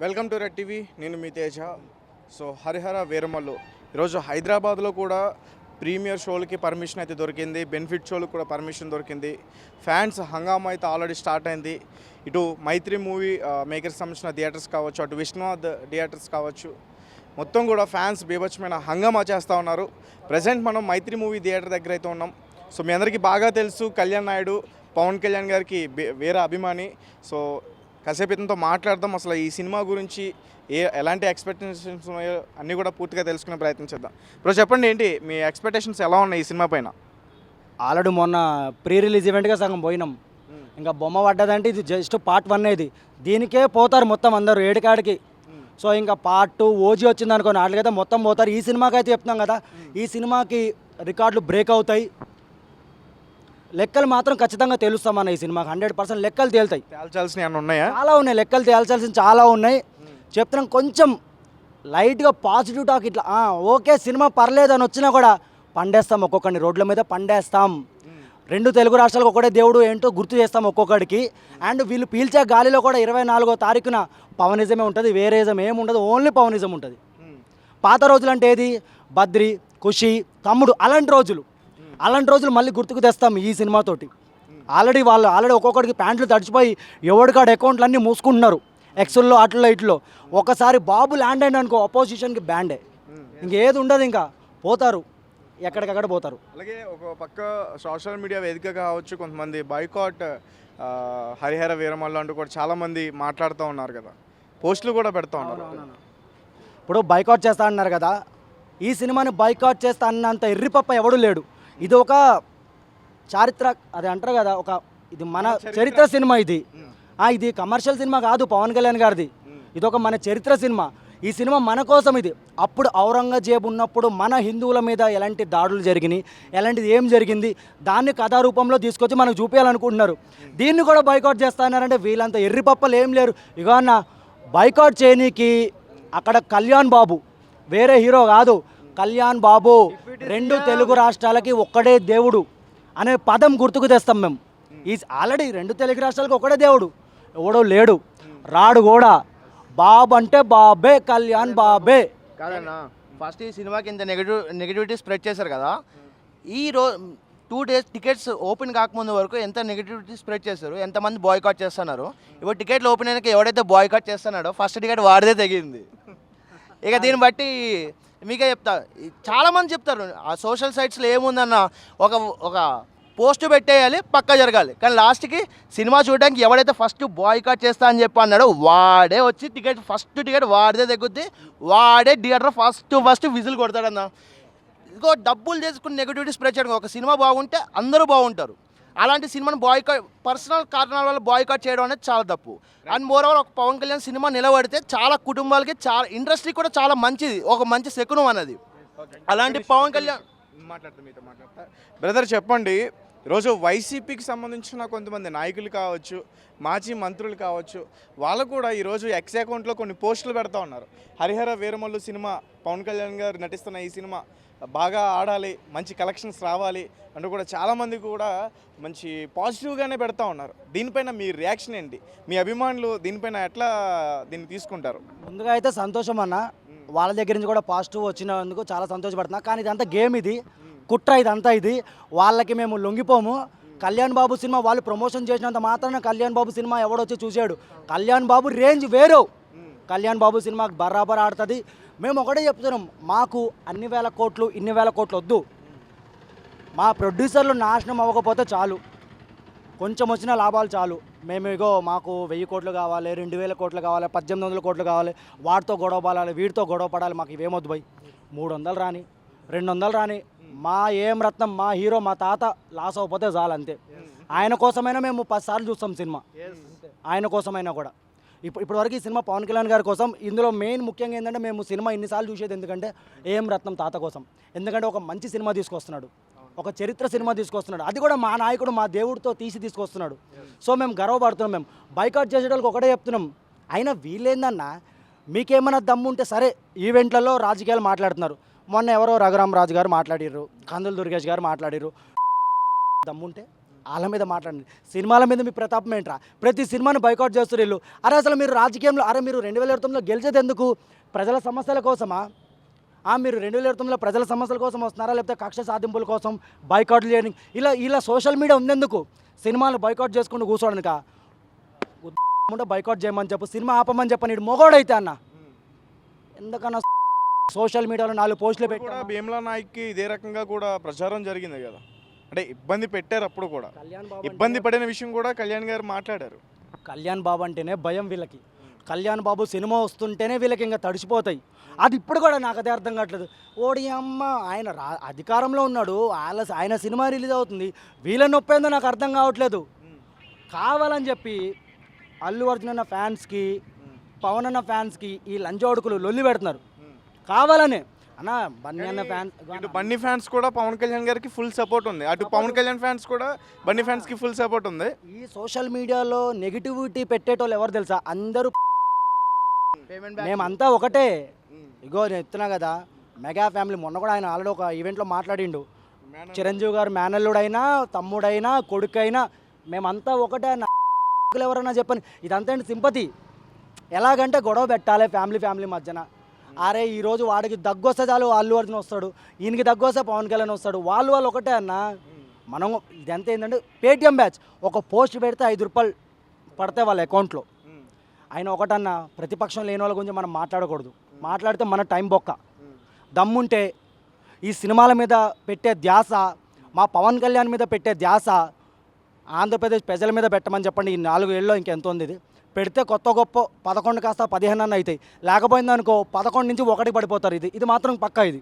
Welcome to red TV నేను మీ Teja. So Harihara Veeramallu. ఈరోజు హైదరాబాద్లో కూడా ప్రీమియర్ షోలకి పర్మిషన్ అయితే దొరికింది బెనిఫిట్ షోలకు కూడా పర్మిషన్ దొరికింది. ఫ్యాన్స్ హంగామా అయితే ఆల్రెడీ స్టార్ట్ అయింది. ఇటు మైత్రి మూవీ మేకర్స్ సంబంధించిన థియేటర్స్ కావచ్చు అటు విష్ణునాథ్ థియేటర్స్ కావచ్చు మొత్తం కూడా ఫ్యాన్స్ బీభత్సమైన హంగామా చేస్తూ ఉన్నారు. ప్రజెంట్ మనం మైత్రి మూవీ థియేటర్ దగ్గర అయితే ఉన్నాం. సో మీ అందరికీ బాగా తెలుసు కళ్యాణ్ నాయుడు పవన్ కళ్యాణ్ గారికి వేరే అభిమాని. సో కాసేపు ఇతనితో మాట్లాడదాం. అసలు ఈ సినిమా గురించి ఏ ఎలాంటి ఎక్స్పెక్టేషన్స్ ఉన్నాయో అన్నీ కూడా పూర్తిగా తెలుసుకునే ప్రయత్నం చేద్దాం. ఇప్పుడు చెప్పండి ఏంటి? మీ ఎక్స్పెక్టేషన్స్ ఎలా ఉన్నాయి ఈ సినిమా పైన? ఆల్రెడీ మొన్న ప్రీ రిలీజ్ ఈవెంట్గా సగం పోయినాం. ఇంకా బొమ్మ పడ్డదంటే ఇది జస్ట్ పార్ట్ వన్ ఇది. దీనికే పోతారు మొత్తం అందరూ ఏడికాడికి. సో ఇంకా పార్ట్ టూ ఓజీ వచ్చింది అనుకోని వాటికైతే మొత్తం పోతారు. ఈ సినిమాకి అయితే చెప్తున్నాం కదా ఈ సినిమాకి రికార్డులు బ్రేక్ అవుతాయి. లెక్కలు మాత్రం ఖచ్చితంగా తెలుస్తామన్న ఈ సినిమాకి. హండ్రెడ్ పర్సెంట్ లెక్కలు తేలుతాయి. తేల్చాల్సినవి ఏమైనా ఉన్నాయా? చాలా ఉన్నాయి. లెక్కలు తేల్చాల్సిన చాలా ఉన్నాయి. చెప్తున్నాం కొంచెం లైట్గా పాజిటివ్ టాక్ ఇట్లా "ఆ, ఓకే సినిమా పర్లేదు అని వచ్చినా కూడా పండేస్తాం ఒక్కొక్కడిని. రోడ్ల మీద పండేస్తాం. రెండు తెలుగు రాష్ట్రాలకు ఒకటే దేవుడు ఏంటో గుర్తు చేస్తాం ఒక్కొక్కడికి. అండ్ వీళ్ళు పీల్చే గాలిలో కూడా ఇరవై నాలుగో తారీఖున పవనిజమే ఉంటుంది వేరేజం ఏమి ఉండదు ఓన్లీ పవనిజం ఉంటుంది. పాత రోజులు అంటే ఏది? బద్రి ఖుషి తమ్ముడు అలాంటి రోజులు. అలాంటి రోజులు మళ్ళీ గుర్తుకు తెస్తాం ఈ సినిమాతోటి ఆల్రెడీ వాళ్ళు ఆల్రెడీ ఒక్కొక్కడికి ప్యాంట్లు తడిచిపోయి ఎవడికాడ అకౌంట్లు అన్నీ మూసుకుంటున్నారు. ఎక్సెల్లో అట్లో ఇట్లో. ఒకసారి బాబు ల్యాండ్ అయింది అనుకో అపోజిషన్కి బ్యాండే. ఇంకేది ఉండదు ఇంకా. పోతారు. ఎక్కడికక్కడ పోతారు. అలాగే ఒక పక్క సోషల్ మీడియా వేదిక కావచ్చు కొంతమంది బైకాట్ హరిహర వీరమల్లు అంటూ కూడా చాలామంది మాట్లాడుతూ ఉన్నారు కదా. పోస్టులు కూడా పెడతా ఉన్నారు. ఇప్పుడు బైకాట్ చేస్తా అన్నారు కదా. ఈ సినిమాని బైకాట్ చేస్తా అన్నంత ఎర్రిపప్ప ఎవడు లేడు. ఇది ఒక చారిత్ర అది అంటారు కదా ఒక ఇది మన చరిత్ర. సినిమా ఇది. ఆ, ఇది కమర్షియల్ సినిమా కాదు పవన్ కళ్యాణ్ గారిది. ఇది ఒక మన చరిత్ర సినిమా. ఈ సినిమా మన కోసం ఇది. అప్పుడు ఔరంగజేబు ఉన్నప్పుడు మన హిందువుల మీద ఎలాంటి దాడులు జరిగినాయి ఎలాంటిది ఏం జరిగింది దాన్ని కథా రూపంలో తీసుకొచ్చి మనకు చూపించాలనుకుంటున్నారు దీన్ని కూడా బైకాట్ చేస్తానంటే వీళ్ళంత ఎర్రిపప్పలు ఏం లేరు. ఇక అన్న బైకాట్ చేయనీకి అక్కడ కళ్యాణ్ బాబు వేరే హీరో కాదు. కళ్యాణ్ బాబు రెండు తెలుగు రాష్ట్రాలకి ఒక్కడే దేవుడు అనే పదం గుర్తుకు తెస్తాం మేము. ఈ ఆల్రెడీ రెండు తెలుగు రాష్ట్రాలకు ఒకడే దేవుడు. ఎవడో లేడు. రాడు కూడా. బాబు అంటే బాబే కళ్యాణ్ బాబే. కాదన్నా ఫస్ట్ ఈ సినిమాకి ఇంత నెగిటివ్ నెగిటివిటీ స్ప్రెడ్ చేశారు కదా. ఈ రో టూ డేస్ టికెట్స్ ఓపెన్ కాకముందు వరకు ఎంత నెగిటివిటీ స్ప్రెడ్ చేశారు ఎంతమంది బాయ్కాట్ చేస్తున్నారు. ఇప్పుడు టికెట్లు ఓపెన్ అయినాక ఎవడైతే బాయ్కాట్ చేస్తున్నాడో ఫస్ట్ టికెట్ వాడిదే తెగింది. ఇక దీన్ని బట్టి మీకే చెప్తా. చాలామంది చెప్తారు ఆ సోషల్ సైట్స్లో ఏముందన్న ఒక ఒక పోస్ట్ పెట్టేయాలి పక్క జరగాలి. కానీ లాస్ట్కి సినిమా చూడడానికి ఎవడైతే ఫస్ట్ బాయ్కాట్ చేస్తా అని చెప్పి అన్నాడో వాడే వచ్చి టికెట్ ఫస్ట్ టికెట్ వాడిదే తగ్గుద్ది వాడే థియేటర్ ఫస్ట్ ఫస్ట్ విజిల్ కొడతాడన్న. ఇంకో డబ్బులు చేసుకుని నెగిటివిటీ స్ప్రెడ్ చేయడం ఒక సినిమా బాగుంటే అందరూ బాగుంటారు. అలాంటి సినిమాని బాయ్కాట్ పర్సనల్ కారణాల వల్ల బాయ్కాట్ చేయడం అనేది చాలా తప్పు. అండ్ మోర్ ఓవర్ ఒక పవన్ కళ్యాణ్ సినిమా నిలబడితే చాలా కుటుంబాలకి చాలా ఇండస్ట్రీ కూడా చాలా మంచిది ఒక మంచి శకునం అనేది. అలాంటి పవన్ కళ్యాణ్ మాట్లాడతా మీతో మాట్లాడతా. బ్రదర్ చెప్పండి. ఈరోజు వైసీపీకి సంబంధించిన కొంతమంది నాయకులు కావచ్చు మాజీ మంత్రులు కావచ్చు వాళ్ళు కూడా ఈరోజు ఎక్స్ అకౌంట్లో కొన్ని పోస్టులు పెడతా ఉన్నారు. హరిహర వీరమల్లు సినిమా పవన్ కళ్యాణ్ గారు నటిస్తున్న ఈ సినిమా బాగా ఆడాలి మంచి కలెక్షన్స్ రావాలి అంటూ కూడా చాలామంది కూడా మంచి పాజిటివ్గానే పెడతా ఉన్నారు. దీనిపైన మీ రియాక్షన్ ఏంటి? మీ అభిమానులు దీనిపైన ఎట్లా దీన్ని తీసుకుంటారు? ముందుగా అయితే సంతోషం అన్న. వాళ్ళ దగ్గర నుంచి కూడా పాజిటివ్ వచ్చినందుకు చాలా సంతోషపడుతున్నా. కానీ ఇదంతా గేమ్ ఇది. కుట్ర ఇదంతా ఇది. వాళ్ళకి మేము లొంగిపోము. కళ్యాణ్ బాబు సినిమా వాళ్ళు ప్రమోషన్ చేసినంత మాత్రాన కళ్యాణ్ బాబు సినిమా ఎవడొచ్చి చూశాడు కళ్యాణ్ బాబు రేంజ్ వేరు. కళ్యాణ్ బాబు సినిమాకి బరాబర్ ఆడుతుంది. మేము ఒకటే చెప్తున్నాం మాకు అన్ని వేల కోట్లు ఇన్ని వేల కోట్లు వద్దు. మా ప్రొడ్యూసర్లు నాశనం అవ్వకపోతే చాలు. కొంచెం వచ్చిన లాభాలు చాలు. మేము ఇగో మాకు వెయ్యి కోట్లు కావాలి రెండు వేల కోట్లు కావాలి పద్దెనిమిది వందల కోట్లు కావాలి. వాటితో గొడవ పడాలి వీటితో గొడవ పడాలి మాకు ఇవేమొద్దు పోయి మూడు వందలు రాని రెండు వందలు రాని మా ఏం రత్నం మా హీరో మా తాత లాస్ అవ్వకపోతే చాలు అంతే. ఆయన కోసమైనా మేము పది సార్లు చూస్తాం సినిమా. ఆయన కోసమైనా కూడా. ఇప్పుడు ఇప్పటివరకు ఈ సినిమా పవన్ కళ్యాణ్ గారి కోసం ఇందులో మెయిన్ ముఖ్యంగా ఏంటంటే మేము సినిమా ఇన్నిసార్లు చూసేది ఎందుకంటే ఏం రత్నం తాత కోసం. ఎందుకంటే ఒక మంచి సినిమా తీసుకొస్తున్నాడు. ఒక చరిత్ర సినిమా తీసుకొస్తున్నాడు. అది కూడా మా నాయకుడు మా దేవుడితో తీసి తీసుకొస్తున్నాడు. సో మేము గర్వపడుతున్నాం మేము. బైకాట్ చేసేటోళ్ళకి ఒకటే చెప్తున్నాం. అయినా వీళ్ళేందన్నా మీకేమైనా దమ్ము ఉంటే సరే ఈవెంట్లలో రాజకీయాలు మాట్లాడుతున్నారు. మొన్న ఎవరో రఘురామ్ రాజు గారు మాట్లాడిర్రు కందులు దుర్గేష్ గారు మాట్లాడిర్రు. దమ్ముంటే వాళ్ళ మీద మాట్లాడండి. సినిమాల మీద మీ ప్రతాపం ఏంట్రా? ప్రతి సినిమాని బైకౌట్ చేస్తారు వీళ్ళు. అరే అసలు మీరు రాజకీయంలో అరే మీరు రెండు వేల ఇరవై తొమ్మిదిలో గెలిచేది ఎందుకు? ప్రజల సమస్యల కోసమా? ఆ, మీరు రెండు వేల ఇరవై తొమ్మిదిలో ప్రజల సమస్యల కోసం వస్తున్నారా? లేకపోతే కక్ష సాధింపుల కోసం బైకౌట్లు చేయడానికి ఇలా ఇలా సోషల్ మీడియా ఉందెందుకు? సినిమాలు బైకౌట్ చేసుకుంటూ కూర్చోడానిక బైకౌట్ చేయమని చెప్పు సినిమా ఆపమని చెప్పని ఇటు మొగోడైతే అన్న. ఎందుకన్నా సోషల్ మీడియాలో నాలుగు పోస్టులు పెట్టా భీమ్లా నాయక్కి ఇదే రకంగా కూడా ప్రచారం జరిగింది కదా. అంటే ఇబ్బంది పెట్టారు అప్పుడు కూడా. ఇబ్బంది పడిన విషయం కూడా కళ్యాణ్ గారు మాట్లాడారు. కళ్యాణ్ బాబు అంటేనే భయం వీళ్ళకి. కళ్యాణ్ బాబు సినిమా వస్తుంటేనే వీళ్ళకి ఇంకా తడిసిపోతాయి. అది ఇప్పుడు కూడా నాకు అదే అర్థం కావట్లేదు. ఓడి అమ్మ ఆయన రా అధికారంలో ఉన్నాడు. వాళ్ళ ఆయన సినిమా రిలీజ్ అవుతుంది. వీళ్ళ నొప్పి ఏందో నాకు అర్థం కావట్లేదు. కావాలని చెప్పి అల్లు అర్జున్ అన్న ఫ్యాన్స్కి పవన్ అన్న ఫ్యాన్స్కి ఈ లంచోడుకులు లొల్లి పెడుతున్నారు. కావాలనే. అన్న బన్నీ అన్న ఫ్యాన్స్ ఇటు బన్నీ ఫ్యాన్స్ కూడా పవన్ కళ్యాణ్ గారికి ఫుల్ సపోర్ట్ ఉంది. అటు పవన్ కళ్యాణ్ ఫ్యాన్స్ కూడా బన్నీ ఫ్యాన్స్కి ఫుల్ సపోర్ట్ ఉంది. ఈ సోషల్ మీడియాలో నెగిటివిటీ పెట్టేటోళ్ళు ఎవరు తెలుసా? అందరూ మేమంతా ఒకటే. ఇగో నేను ఎత్తున్నా కదా మెగా ఫ్యామిలీ మొన్న కూడా ఆయన ఆల్రెడీ ఒక ఈవెంట్లో మాట్లాడిండు. చిరంజీవి గారు మేనల్లుడైనా తమ్ముడైనా కొడుకైనా మేమంతా ఒకటే అన్న. ఎవరన్నా చెప్పని ఇదంతా ఏంటి సింపతి? ఎలాగంటే గొడవ పెట్టాలి ఫ్యామిలీ ఫ్యామిలీ మధ్యన. అరే ఈరోజు వాడికి దగ్గు వస్తే చాలు అల్లు అర్జున్ వస్తాడు. ఈయనకి దగ్గు వస్తే పవన్ కళ్యాణ్ వస్తాడు. వాళ్ళు వాళ్ళు ఒకటే అన్న మనం ఇదంతా ఏంటంటే పేటిఎం బ్యాచ్. ఒక పోస్ట్ పెడితే ఐదు రూపాయలు పడతాయి వాళ్ళ అకౌంట్లో ఆయన ఒకటన్న ప్రతిపక్షం లేని వాళ్ళ గురించి మనం మాట్లాడకూడదు. మాట్లాడితే మన టైం బొక్క. దమ్ముంటే ఈ సినిమాల మీద పెట్టే ధ్యాస మా పవన్ కళ్యాణ్ మీద పెట్టే ధ్యాస ఆంధ్రప్రదేశ్ ప్రజల మీద పెట్టమని చెప్పండి. ఈ నాలుగు ఏళ్ళలో ఇంకెంత ఉంది ఇది? పెడితే కొత్త గొప్ప పదకొండు కాస్త పదిహేను అన్న అవుతాయి. లేకపోయింది అనుకో పదకొండు నుంచి ఒకటి పడిపోతారు ఇది. ఇది మాత్రం పక్క ఇది.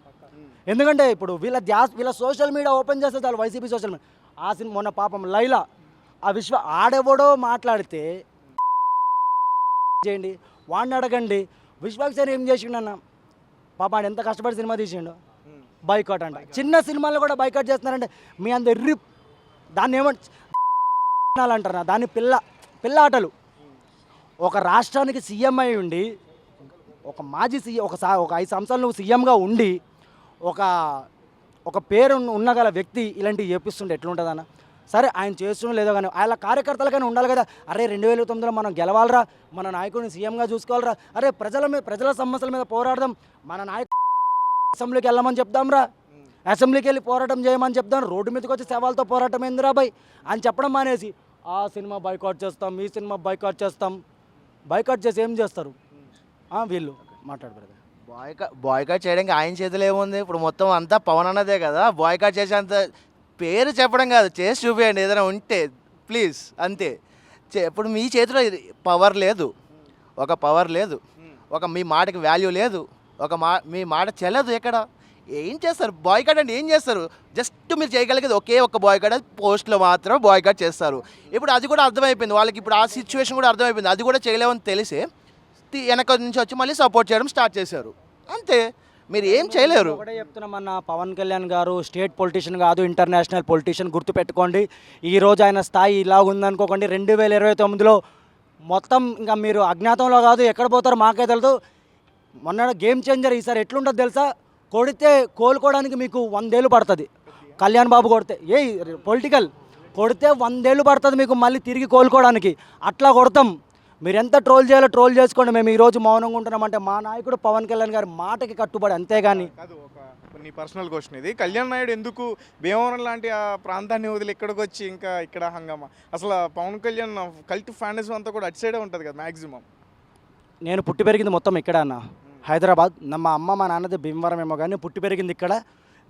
ఎందుకంటే ఇప్పుడు వీళ్ళ ధ్యాస్ వీళ్ళ సోషల్ మీడియా ఓపెన్ చేస్తే చాలు వైసీపీ సోషల్ మీడియా. ఆ సినిమా మొన్న పాపం లైలా ఆ విశ్వ ఆడెవడో మాట్లాడితే చేయండి వాడిని అడగండి. విశ్వాక్సేన్ ఏం చేసిండన్న? పాప ఆడు ఎంత కష్టపడి సినిమా తీసిండు. బైకాట్ అంట. చిన్న సినిమాలు కూడా బైకాట్ చేస్తున్నారంటే మీ అంత ఎర్రి దాన్ని ఏమంటారు అంటారు దాన్ని పిల్ల పిల్ల ఆటలు. ఒక రాష్ట్రానికి సీఎం అయి ఉండి ఒక మాజీ సీఎం ఒక ఒక ఐదు సంవత్సరాలు నువ్వు సీఎంగా ఉండి ఒక ఒక పేరు ఉన్న- ఉన్నగల వ్యక్తి ఇలాంటివి చేపిస్తుంటే ఎట్లుంటుందన్న? సరే ఆయన చేస్తున్న లేదో కానీ వాళ్ళ కార్యకర్తలకైనా ఉండాలి కదా. అరే రెండు వేల తొమ్మిదిలో మనం గెలవాలరా మన నాయకుడిని సీఎంగా చూసుకోవాలరా. అరే ప్రజల మీద ప్రజల సమస్యల మీద పోరాడదాం. మన నాయకు అసెంబ్లీకి వెళ్ళమని చెప్దాంరా. అసెంబ్లీకి వెళ్ళి పోరాటం చేయమని చెప్దాం. రోడ్డు మీదకి వచ్చి సేవలతో పోరాటం ఏందిరా బాయ్? అని చెప్పడం మానేసి ఆ సినిమా బైకాట్ చేస్తాం ఈ సినిమా బైకాట్ చేస్తాం. బైకాట్ చేసి ఏం చేస్తారు? వీళ్ళు మాట్లాడు బ్రదర్. బాయ్కాట్ బాయ్కాట్ చేయడానికి ఆయన చేతిలో ఏముంది? ఇప్పుడు మొత్తం అంతా పవన్ అన్నదే కదా? బాయ్కాట్ చేసేంత పేరు చెప్పడం కాదు. చేసి చూపించండి ఏదైనా ఉంటే ప్లీజ్ అంతే. చే- ఇప్పుడు మీ చేతిలో పవర్ లేదు. ఒక పవర్ లేదు. ఒక మీ మాటకి వాల్యూ లేదు. ఒక మా మీ మాట చెల్లదు ఎక్కడ? ఏం చేస్తారు? బాయ్కాట్ అంటే ఏం చేస్తారు? జస్ట్ మీరు చేయగలిగేది ఒకే ఒక బాయ్కాట్ పోస్ట్లో మాత్రం బాయ్కాట్ చేస్తారు. ఇప్పుడు అది కూడా అర్థమైపోయింది. వాళ్ళకి ఇప్పుడు ఆ సిచ్యువేషన్ కూడా అర్థమైపోయింది. అది కూడా చేయలేమని తెలిసే వెనక నుంచి వచ్చి మళ్ళీ సపోర్ట్ చేయడం స్టార్ట్ చేశారు. అంతే. మీరు ఏం చేయలేరు. ఒకటే చెప్తున్నామన్న పవన్ కళ్యాణ్ గారు స్టేట్ పొలిటీషియన్ కాదు ఇంటర్నేషనల్ పొలిటీషియన్ గుర్తుపెట్టుకోండి ఈ రోజు ఆయన స్థాయి ఇలా ఉందనుకోకండి రెండు వేల ఇరవై తొమ్మిదిలో మొత్తం ఇంకా మీరు అజ్ఞాతంలో కాదు ఎక్కడ పోతారో మాకే తెలియదు మొన్న గేమ్ చేంజర్ ఈసారి ఎట్లుంటుంది తెలుసా? కొడితే కోలుకోవడానికి మీకు వందేళ్ళు పడుతుంది. కళ్యాణ్ బాబు కొడితే ఏ పొలిటికల్. కొడితే వందేళ్ళు పడుతుంది మీకు మళ్ళీ తిరిగి కోలుకోవడానికి. అట్లా కొడతాం. మీరు ఎంత ట్రోల్ చేయాలో ట్రోల్ చేసుకోండి. మేము ఈరోజు మౌనంగా ఉంటున్నామంటే మా నాయకుడు పవన్ కళ్యాణ్ గారి మాటకి కట్టుబడి అంతేగాని. కాదు ఒక నీ పర్సనల్ క్వశ్చన్ ఇది. కళ్యాణ్ నాయుడు ఎందుకు భీమవరం లాంటి ఆ ప్రాంతాన్ని వదిలి ఇక్కడికి వచ్చి ఇంకా ఇక్కడ హంగామా? అసలు పవన్ కళ్యాణ్ కల్ట్ ఫ్యానిజం అంతా కూడా అటు సైడే ఉంటుంది కదా మాక్సిమం నేను పుట్టి పెరిగింది మొత్తం ఇక్కడ అన్న. హైదరాబాద్. మా అమ్మ మా నాన్నది భీమవరం ఏమో కానీ పుట్టి పెరిగింది ఇక్కడ.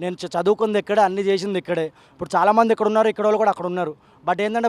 నేను చదువుకుంది ఇక్కడే అన్ని చేసింది ఇక్కడే. ఇప్పుడు చాలామంది ఇక్కడ ఉన్నారు ఇక్కడ వాళ్ళు కూడా అక్కడ ఉన్నారు. బట్ ఏంటంటే